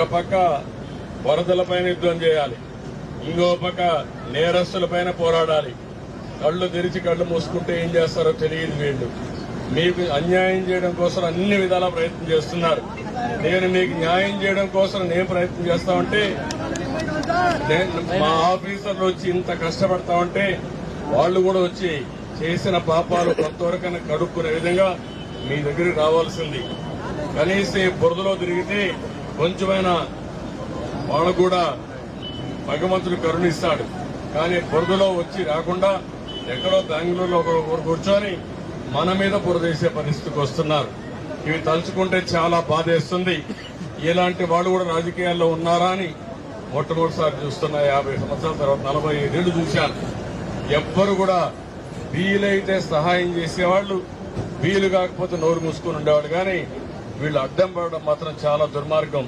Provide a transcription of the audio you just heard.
ఒక పక్క వరదలపైన యుద్ధం చేయాలి. ఇంకో పక్క నేరస్తులపైన పోరాడాలి. కళ్ళు తెరిచి కళ్ళు మూసుకుంటే ఏం చేస్తారో తెలియదు వీళ్ళు. మీకు అన్యాయం చేయడం కోసం అన్ని విధాల ప్రయత్నం చేస్తున్నారు. నేను మీకు న్యాయం చేయడం కోసం నేను ప్రయత్నం చేస్తా ఉంటే నేను మా ఆఫీసర్లు వచ్చి ఇంత కష్టపడతా ఉంటే వాళ్ళు కూడా వచ్చి చేసిన పాపాలు కొంతవరకైనా కడుక్కునే విధంగా మీ దగ్గరికి రావాల్సింది. కనీసం బురదలో తిరిగితే కొంచెమైనా వాళ్ళకు కూడా భగవంతుడు కరుణిస్తాడు. కానీ బురదలో వచ్చి రాకుండా ఎక్కడో బెంగళూరులో ఒకరు కూర్చొని మన మీద బురదేసే పరిస్థితికి వస్తున్నారు. ఇవి తలుచుకుంటే చాలా బాధేస్తుంది ఇలాంటి వాళ్ళు కూడా రాజకీయాల్లో ఉన్నారా అని మొట్టమొదటిసారి చూస్తున్నా యాభై సంవత్సరాల తర్వాత నలభై ఐదేళ్ళు చూశాను. ఎవ్వరు కూడా వీలైతే సహాయం చేసేవాళ్ళు వీలు కాకపోతే నోరు మూసుకుని ఉండేవాళ్ళు. కానీ వీళ్ళు అడ్డం పడడం మాత్రం చాలా దుర్మార్గం.